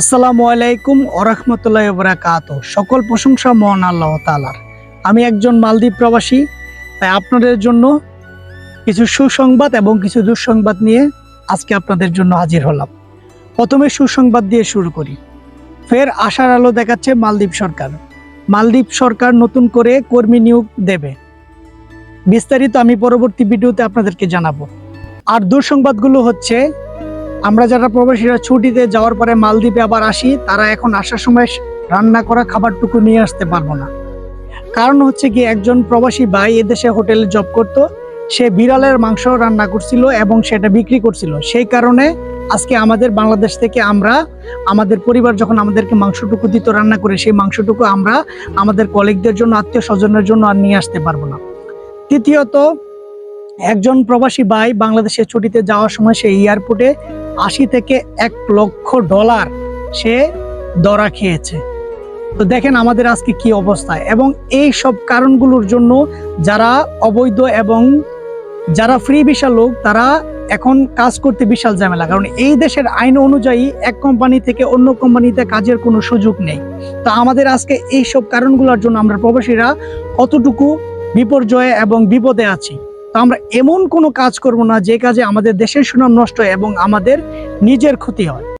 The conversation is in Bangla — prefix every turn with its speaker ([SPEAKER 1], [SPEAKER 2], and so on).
[SPEAKER 1] আসসালামু আলাইকুম ওরহমতুল্লাহ বরাকাত সকল প্রশংসা মহান আল্লাহ তালার আমি একজন মালদ্বীপ প্রবাসী, তাই আপনাদের জন্য কিছু সুসংবাদ এবং কিছু দুঃসংবাদ নিয়ে আজকে আপনাদের জন্য হাজির হলাম। প্রথমে সুসংবাদ দিয়ে শুরু করি। ফের আশার আলো দেখাচ্ছে মালদ্বীপ সরকার। মালদ্বীপ সরকার নতুন করে কর্মী নিয়োগ দেবে। বিস্তারিত আমি পরবর্তী ভিডিওতে আপনাদেরকে জানাব। আর দুঃসংবাদগুলো হচ্ছে আমরা যারা প্রবাসীরা ছুটিতে যাওয়ার পরে মালদ্বীপে আবার আসি, তারা এখন আসার সময় রান্না করা খাবারটুকু নিয়ে আসতে পারব না। কারণ হচ্ছে কি, একজন প্রবাসী ভাই এদেশে হোটেলে জব করত, সে বিড়ালের মাংস রান্না করছিল এবং সেটা বিক্রি করছিল। সেই কারণে আজকে আমাদের বাংলাদেশ থেকে আমরা, আমাদের পরিবার যখন আমাদেরকে মাংসটুকু দিত, রান্না করে, সেই মাংসটুকু আমরা আমাদের কলিগদের জন্য, আত্মীয় স্বজনের জন্য আর নিয়ে আসতে পারব না। তৃতীয়ত, একজন প্রবাসী ভাই বাংলাদেশে ছুটিতে যাওয়ার সময় সে এয়ারপোর্টে আশি থেকে এক লক্ষ ডলার সে দরা খেয়েছে। তো দেখেন আমাদের আজকে কি অবস্থা এবং এই সব কারণগুলোর জন্য যারা অবৈধ এবং যারা ফ্রি বিশাল লোক, তারা এখন কাজ করতে বিশাল ঝামেলা। কারণ এই দেশের আইন অনুযায়ী এক কোম্পানি থেকে অন্য কোম্পানিতে কাজের কোনো সুযোগ নেই। তো আমাদের আজকে এই সব কারণগুলোর জন্য আমরা প্রবাসীরা কতটুকু বিপর্যয়ে এবং বিপদে আছি? আমরা এমন কোনো কাজ করব না যে কাজে আমাদের দেশের সুনাম নষ্ট হয় এবং আমাদের নিজের ক্ষতি হয়।